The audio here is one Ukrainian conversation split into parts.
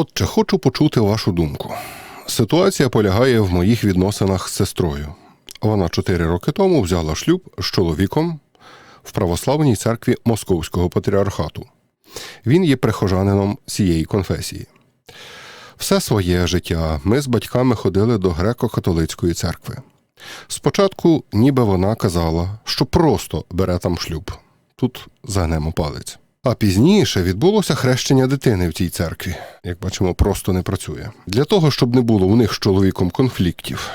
Отже, хочу почути вашу думку. Ситуація полягає в моїх відносинах з сестрою. Вона чотири роки тому взяла шлюб з чоловіком в православній церкві Московського патріархату. Він є прихожанином цієї конфесії. Все своє життя ми з батьками ходили до греко-католицької церкви. Спочатку, ніби вона казала, що просто бере там шлюб. Тут загнемо палець. А пізніше відбулося хрещення дитини в цій церкві. Як бачимо, просто не працює. Для того, щоб не було у них з чоловіком конфліктів.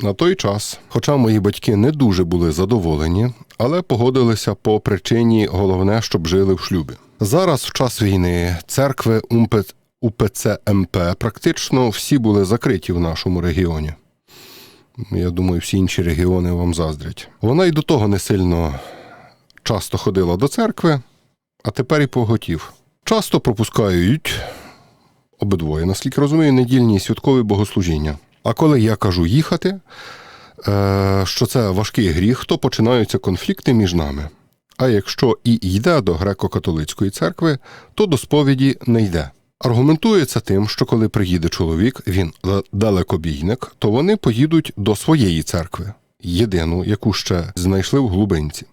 На той час, хоча мої батьки не дуже були задоволені, але погодилися по причині головне, щоб жили в шлюбі. Зараз, в час війни, церкви УМП, УПЦ МП практично всі були закриті в нашому регіоні. Я думаю, всі інші регіони вам заздрять. Вона й до того не сильно часто ходила до церкви, а тепер і поготів. Часто пропускають обидвоє, наскільки розумію, недільні і святкові богослужіння. А коли я кажу їхати, е, що це важкий гріх, то починаються конфлікти між нами. А якщо і йде до греко-католицької церкви, то до сповіді не йде. Аргументується тим, що коли приїде чоловік, він далекобійник, то вони поїдуть до своєї церкви, єдину, яку ще знайшли в глубинці.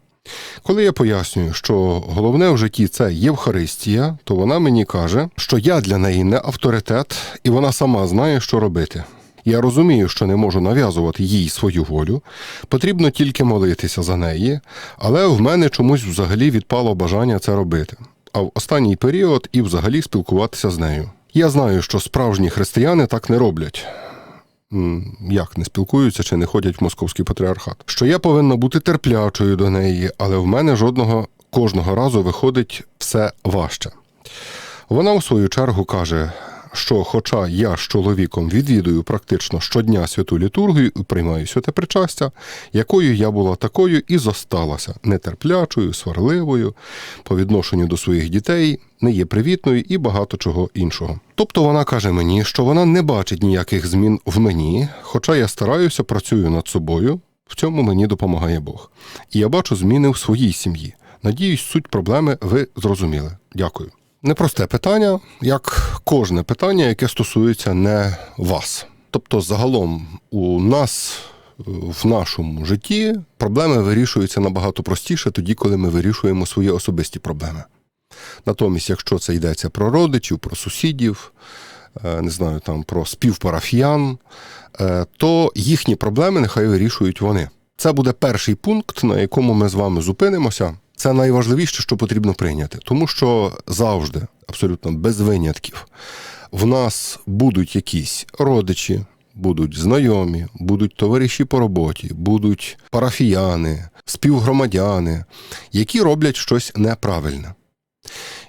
Коли я пояснюю, що головне в житті це Євхаристія, то вона мені каже, що я для неї не авторитет, і вона сама знає, що робити. Я розумію, що не можу нав'язувати їй свою волю, потрібно тільки молитися за неї, але в мене чомусь взагалі відпало бажання це робити. А в останній період і взагалі спілкуватися з нею. Я знаю, що справжні християни так не роблять. Як не спілкуються чи не ходять в московський патріархат? Що я повинна бути терплячою до неї, але в мене жодного кожного разу виходить все важче. Вона, у свою чергу, каже: що, хоча я з чоловіком відвідую практично щодня святу літургію і приймаю святе причастя, якою я була такою і зосталася нетерплячою, сварливою по відношенню до своїх дітей, не є привітною і багато чого іншого. Тобто вона каже мені, що вона не бачить ніяких змін в мені, хоча я стараюся, працюю над собою. В цьому мені допомагає Бог. І я бачу зміни в своїй сім'ї. Надіюсь, суть проблеми ви зрозуміли. Дякую. Непросте питання, як кожне питання, яке стосується не вас. Тобто, загалом у нас в нашому житті проблеми вирішуються набагато простіше тоді, коли ми вирішуємо свої особисті проблеми. Натомість, якщо це йдеться про родичів, про сусідів, е, не знаю, там про співпарафіян, е, то їхні проблеми нехай вирішують вони. Це буде перший пункт, на якому ми з вами зупинимося. Це найважливіше, що потрібно прийняти, тому що завжди, абсолютно без винятків, в нас будуть якісь родичі, будуть знайомі, будуть товариші по роботі, будуть парафіяни, співгромадяни, які роблять щось неправильне.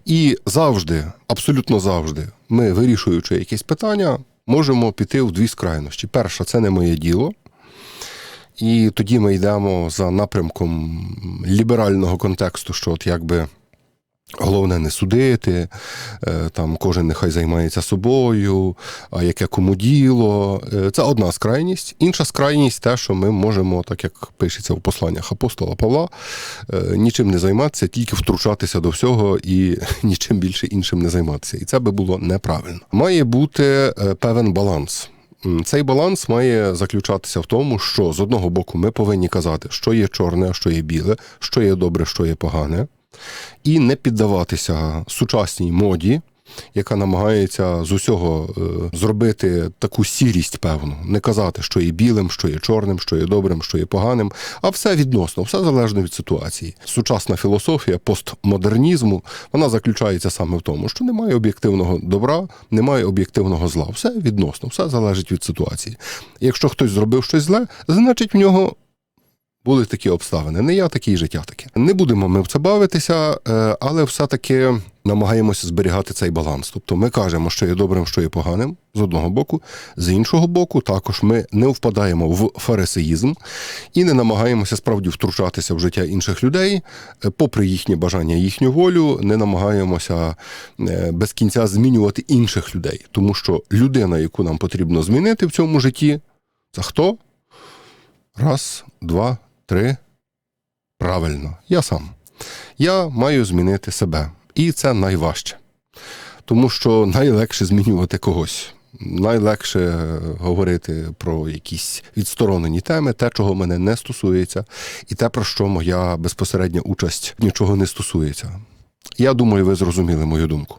І завжди, абсолютно завжди, ми, вирішуючи якісь питання, можемо піти в дві скрайності. Перша це не моє діло. І тоді ми йдемо за напрямком ліберального контексту, що от якби. Головне не судити, е, там кожен нехай займається собою, а яке кому діло. Е, це одна скрайність. Інша скрайність те, що ми можемо, так як пишеться в посланнях апостола Павла, е, нічим не займатися, тільки втручатися до всього і нічим більше іншим не займатися. І це би було неправильно. Має бути певен баланс. Цей баланс має заключатися в тому, що з одного боку ми повинні казати, що є чорне, що є біле, що є добре, що є погане, і не піддаватися сучасній моді яка намагається з усього е, зробити таку сірість, певну, не казати, що є білим, що є чорним, що є добрим, що є поганим, а все відносно, все залежно від ситуації. Сучасна філософія постмодернізму вона заключається саме в тому, що немає об'єктивного добра, немає об'єктивного зла. Все відносно, все залежить від ситуації. Якщо хтось зробив щось зле, значить в нього. Були такі обставини. Не я такий життя таке. Не будемо ми в це бавитися, е, але все-таки намагаємося зберігати цей баланс. Тобто ми кажемо, що є добрим, що є поганим з одного боку, з іншого боку, також ми не впадаємо в фарисеїзм і не намагаємося справді втручатися в життя інших людей, е, попри їхні бажання, їхню волю, не намагаємося е, без кінця змінювати інших людей, тому що людина, яку нам потрібно змінити в цьому житті, це хто? Раз, два, три. Правильно, я сам. Я маю змінити себе. І це найважче. тому що найлегше змінювати когось. Найлегше е, говорити про якісь відсторонені теми, те, чого мене не стосується, і те, про що моя безпосередня участь нічого не стосується. Я думаю, ви зрозуміли мою думку.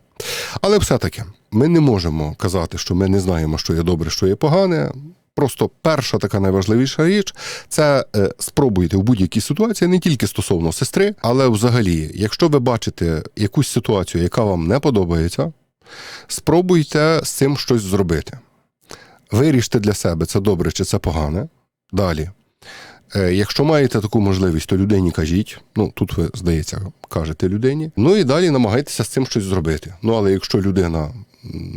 Але все-таки ми не можемо казати, що ми не знаємо, що є добре, що є погане. Просто перша така найважливіша річ це е, спробуйте в будь-якій ситуації, не тільки стосовно сестри, але взагалі, якщо ви бачите якусь ситуацію, яка вам не подобається, спробуйте з цим щось зробити. Виріште для себе, це добре чи це погане. Далі. Е, Якщо маєте таку можливість, то людині кажіть. Ну тут ви, здається, кажете людині. Ну і далі намагайтеся з цим щось зробити. Ну але якщо людина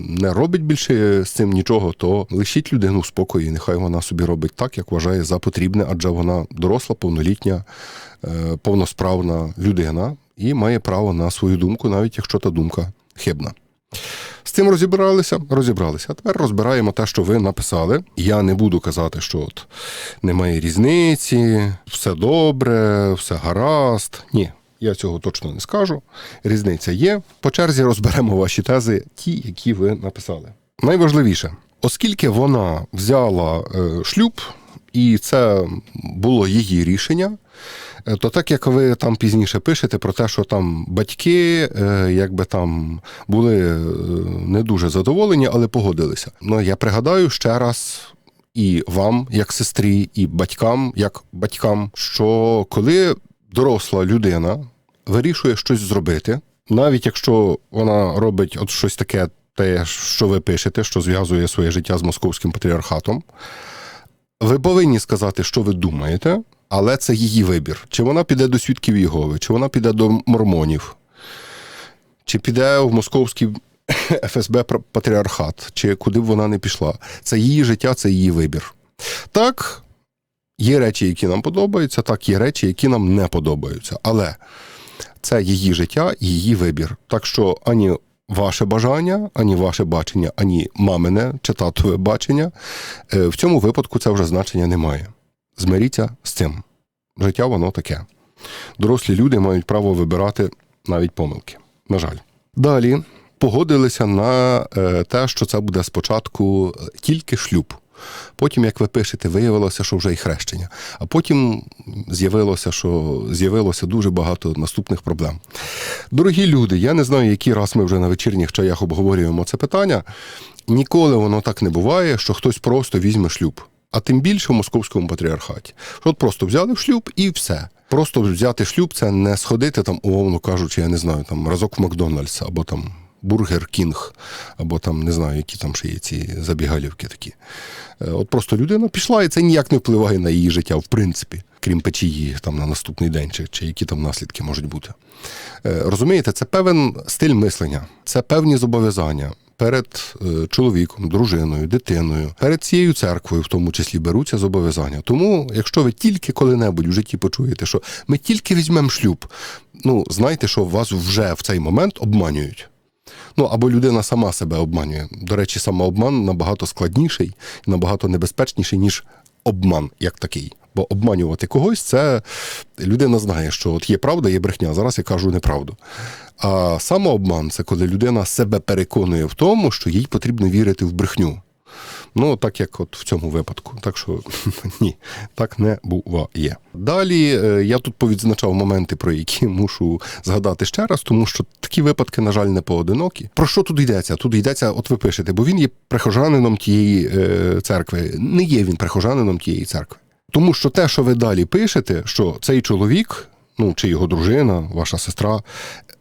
не робить більше з цим нічого, то лишіть людину в спокої. Нехай вона собі робить так, як вважає за потрібне, адже вона доросла, повнолітня, е, повносправна людина і має право на свою думку, навіть якщо та думка хибна. З цим розібралися, розібралися. А тепер розбираємо те, що ви написали. Я не буду казати, що от немає різниці, все добре, все гаразд. Ні, я цього точно не скажу. Різниця є. По черзі розберемо ваші тези, ті, які ви написали. Найважливіше, оскільки вона взяла е, шлюб, і це було її рішення. Е, То так як ви там пізніше пишете про те, що там батьки е, якби там були не дуже задоволені, але погодилися. Ну я пригадаю ще раз. І вам, як сестрі, і батькам, як батькам, що коли доросла людина вирішує щось зробити, навіть якщо вона робить от щось таке, те, що ви пишете, що зв'язує своє життя з московським патріархатом, ви повинні сказати, що ви думаєте, але це її вибір. Чи вона піде до свідків Єгови, чи вона піде до мормонів, чи піде в московський ФСБ патріархат, чи куди б вона не пішла. Це її життя, це її вибір. Так, є речі, які нам подобаються, так, є речі, які нам не подобаються. Але це її життя, її вибір. Так що ані ваше бажання, ані ваше бачення, ані мамине чи татове бачення е, в цьому випадку це вже значення не має. Змиріться з цим. Життя воно таке. Дорослі люди мають право вибирати навіть помилки. На жаль. Далі погодилися на е, те, що це буде спочатку тільки шлюб. Потім, як ви пишете, виявилося, що вже і хрещення. А потім з'явилося, що з'явилося дуже багато наступних проблем. Дорогі люди, я не знаю, який раз ми вже на вечірніх чаях обговорюємо це питання. Ніколи воно так не буває, що хтось просто візьме шлюб. А тим більше в московському патріархаті. От просто взяли в шлюб і все. Просто взяти шлюб це не сходити там, умовно кажучи, я не знаю, там разок в Макдональдс або там Бургер Кінг, або там не знаю, які там ще є ці забігалівки такі. Е, От просто людина пішла, і це ніяк не впливає на її життя, в принципі, крім печії там на наступний день, чи, чи які там наслідки можуть бути. Е, Розумієте, це певен стиль мислення, це певні зобов'язання. Перед е, чоловіком, дружиною, дитиною, перед цією церквою, в тому числі беруться зобов'язання. Тому, якщо ви тільки коли-небудь в житті почуєте, що ми тільки візьмемо шлюб, ну знайте, що вас вже в цей момент обманюють. Ну або людина сама себе обманює. До речі, самообман набагато складніший і набагато небезпечніший, ніж обман як такий. Бо обманювати когось це людина знає, що от є правда, є брехня. Зараз я кажу неправду. А самообман це коли людина себе переконує в тому, що їй потрібно вірити в брехню. Ну, так як от в цьому випадку. Так що ні, так не буває. Далі е, я тут повідзначав моменти, про які мушу згадати ще раз, тому що такі випадки, на жаль, не поодинокі. Про що тут йдеться? Тут йдеться, от ви пишете, бо він є прихожанином тієї е, церкви. Не є він прихожанином тієї церкви. Тому що те, що ви далі пишете, що цей чоловік, ну чи його дружина, ваша сестра,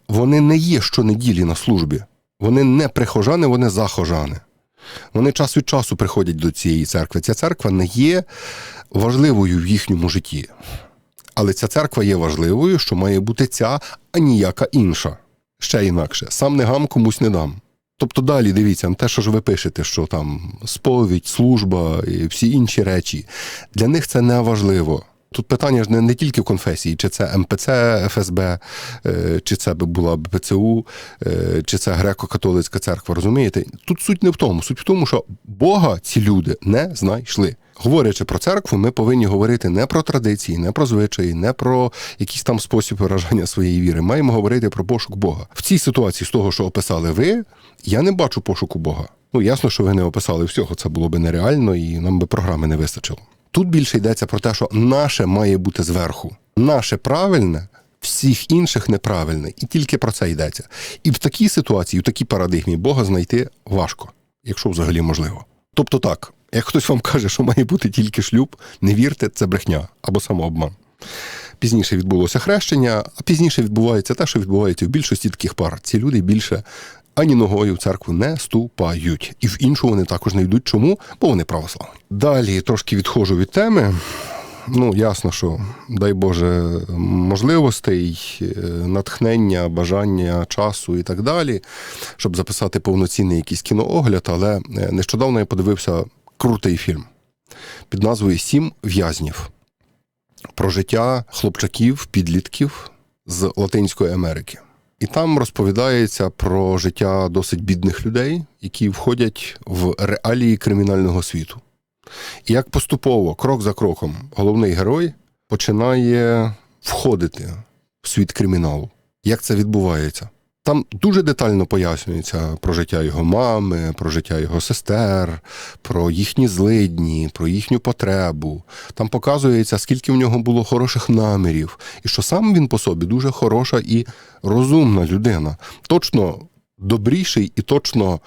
вони не є щонеділі на службі. Вони не прихожани, вони захожани. Вони час від часу приходять до цієї церкви. Ця церква не є важливою в їхньому житті. Але ця церква є важливою, що має бути ця, а ніяка інша. Ще інакше. Сам не гам комусь не дам. Тобто далі дивіться, те, що ж ви пишете, що там сповідь, служба і всі інші речі, для них це не важливо. Тут питання ж не, не тільки в конфесії, чи це МПЦ, ФСБ, е, чи це була БПЦУ, е, чи це греко-католицька церква. Розумієте? Тут суть не в тому. Суть в тому, що Бога ці люди не знайшли. Говорячи про церкву, ми повинні говорити не про традиції, не про звичаї, не про якийсь там спосіб виражання своєї віри. Маємо говорити про пошук Бога. В цій ситуації, з того, що описали ви, Я не бачу пошуку Бога. Ну, ясно, що ви не описали всього, це було би нереально, і нам би програми не вистачило. Тут більше йдеться про те, що наше має бути зверху. Наше правильне, всіх інших неправильне, і тільки про це йдеться. І в такій ситуації, в такій парадигмі Бога знайти важко, якщо взагалі можливо. Тобто так, як хтось вам каже, що має бути тільки шлюб, не вірте, це брехня або самообман. Пізніше відбулося хрещення, а пізніше відбувається те, що відбувається в більшості таких пар. Ці люди більше ані ногою в церкву не ступають. І в іншу вони також не йдуть. Чому? Бо вони православні. Далі трошки відходжу від теми. Ну, ясно, що дай Боже можливостей, е, натхнення, бажання, часу і так далі, щоб записати повноцінний якийсь кіноогляд, але е, нещодавно я подивився крутий фільм під назвою Сім в'язнів про життя хлопчаків, підлітків з Латинської Америки. І там розповідається про життя досить бідних людей, які входять в реалії кримінального світу. І як поступово, крок за кроком, головний герой починає входити в світ криміналу. Як це відбувається? Там дуже детально пояснюється про життя його мами, про життя його сестер, про їхні злидні, про їхню потребу. Там показується, скільки в нього було хороших намірів, і що сам він по собі дуже хороша і розумна людина. Точно добріший і точно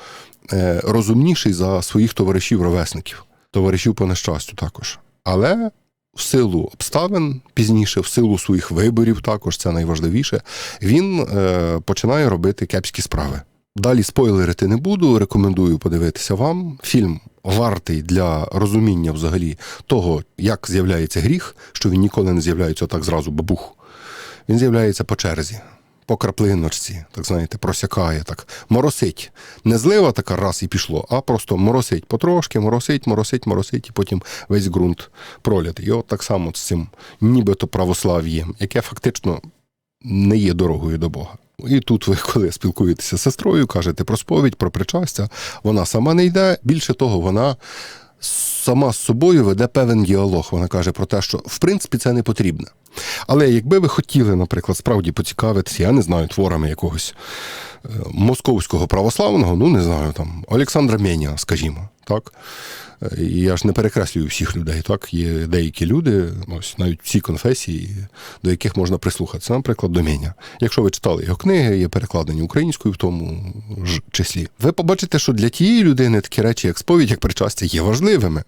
е, розумніший за своїх товаришів-ровесників, товаришів по нещастю також. Але в силу обставин, пізніше, в силу своїх виборів, також це найважливіше, він е, починає робити кепські справи. Далі спойлерити не буду. Рекомендую подивитися вам. Фільм вартий для розуміння взагалі того, як з'являється гріх, що він ніколи не з'являється так зразу бабух. Він з'являється по черзі, по краплиночці, так знаєте, просякає, так моросить. Не злива така раз і пішло, а просто моросить потрошки, моросить, моросить, моросить, і потім весь ґрунт пролятий. І от так само з цим нібито православ'єм, яке фактично не є дорогою до Бога. І тут ви, коли спілкуєтеся з сестрою, кажете про сповідь, про причастя, вона сама не йде. Більше того, вона сама з собою веде певен діалог. Вона каже про те, що в принципі це не потрібно. Але якби ви хотіли, наприклад, справді поцікавитися, я не знаю, творами якогось е, московського православного, ну не знаю, там Олександра Меня, скажімо, так. Е, І я ж не перекреслюю всіх людей. Так, є деякі люди, ось навіть всі конфесії, до яких можна прислухатися, наприклад, до Меня. Якщо ви читали його книги, є перекладені українською в тому ж числі. Ви побачите, що для тієї людини такі речі, як сповідь, як причастя, є важливими.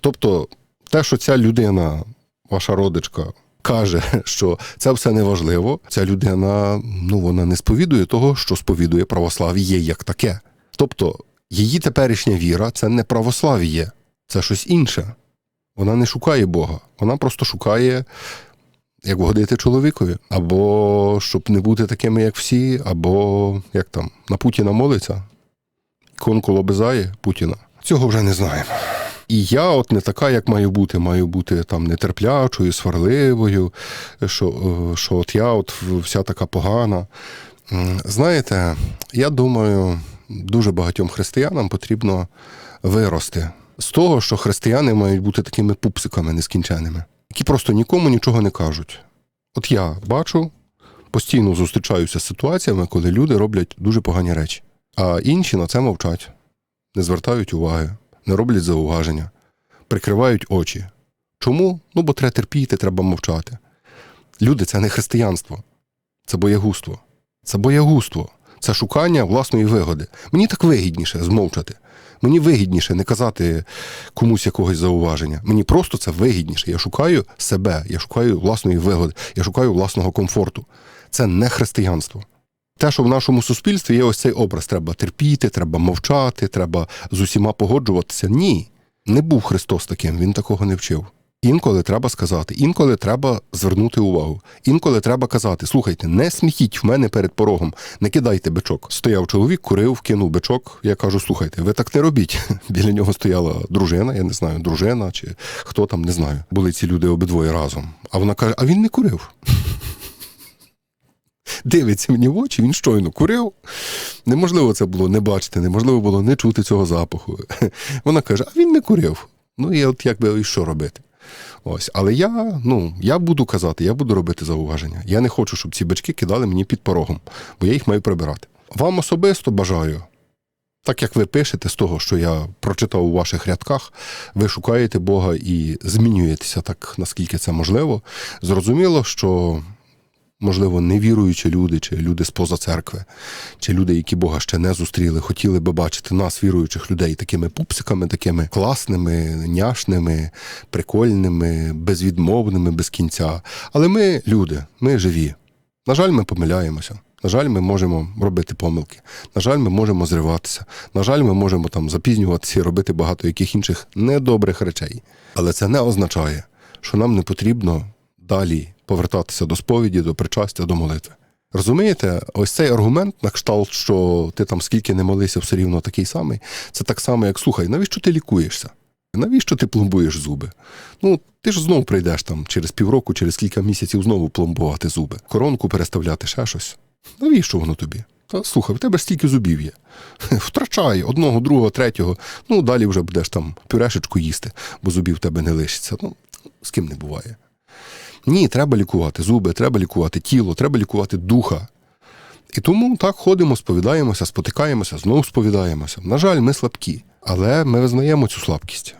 Тобто, те, що ця людина, ваша родичка, каже, що це все не важливо, ця людина ну, вона не сповідує того, що сповідує православ'я як таке. Тобто, її теперішня віра це не православ'я, це щось інше. Вона не шукає Бога, вона просто шукає, як вгодити чоловікові, або щоб не бути такими, як всі, або як там, на Путіна молиться, іконку лобизає Путіна. Цього вже не знаємо. І я, от не така, як маю бути, маю бути там нетерплячою, сварливою, що, е, що от я от вся така погана. Знаєте, я думаю, дуже багатьом християнам потрібно вирости з того, що християни мають бути такими пупсиками нескінченими, які просто нікому нічого не кажуть. От я бачу, постійно зустрічаюся з ситуаціями, коли люди роблять дуже погані речі, а інші на це мовчать, не звертають уваги, не роблять зауваження, прикривають очі. Чому? Ну, бо треба терпіти, треба мовчати. Люди, це не християнство, це боягузтво. Це боягузтво, це шукання власної вигоди. Мені так вигідніше змовчати. Мені вигідніше не казати комусь якогось зауваження. Мені просто це вигідніше. Я шукаю себе, я шукаю власної вигоди, я шукаю власного комфорту. Це не християнство. Те, що в нашому суспільстві є ось цей образ: треба терпіти, треба мовчати, треба з усіма погоджуватися. Ні, не був Христос таким, він такого не вчив. Інколи треба сказати, інколи треба звернути увагу. Інколи треба казати: слухайте, не сміхіть в мене перед порогом, не кидайте бичок. Стояв чоловік, курив, кинув бичок. Я кажу: слухайте, ви так не робіть. Біля нього стояла дружина, я не знаю, дружина чи хто там, не знаю. Були ці люди обидвоє разом. А вона каже: а він не курив. Дивиться мені в очі, він щойно курив. Неможливо це було не бачити, неможливо було не чути цього запаху. Вона каже: а він не курив. Ну і от якби і що робити? Ось, але я, ну, я буду казати, я буду робити зауваження. Я не хочу, щоб ці бички кидали мені під порогом, бо я їх маю прибирати. Вам особисто бажаю Так як ви пишете з того, що я прочитав у ваших рядках, ви шукаєте Бога і змінюєтеся так, наскільки це можливо. Зрозуміло, що, можливо, невіруючі люди, чи люди з-поза церкви, чи люди, які Бога ще не зустріли, хотіли би бачити нас, віруючих людей, такими пупсиками, такими класними, няшними, прикольними, безвідмовними, без кінця. Але ми люди, ми живі. На жаль, ми помиляємося. На жаль, ми можемо робити помилки. На жаль, ми можемо зриватися. На жаль, ми можемо там запізнюватися і робити багато яких інших недобрих речей. Але це не означає, що нам не потрібно далі повертатися до сповіді, до причастя, до молитви. Розумієте, ось цей аргумент на кшталт, що ти там скільки не молися, все рівно такий самий. Це так само, як слухай, навіщо ти лікуєшся? Навіщо ти пломбуєш зуби? Ну, ти ж знову прийдеш там через півроку, через кілька місяців знову пломбувати зуби, коронку переставляти, ще щось. Навіщо воно тобі? Та слухай, в тебе стільки зубів є. Втрачай одного, другого, третього. Ну, далі вже будеш там пюрешечку їсти, бо зубів в тебе не лишиться. Ну, з ким не буває. Ні, треба лікувати зуби, треба лікувати тіло, треба лікувати духа. І тому так ходимо, сповідаємося, спотикаємося, знову сповідаємося. На жаль, ми слабкі, але ми визнаємо цю слабкість.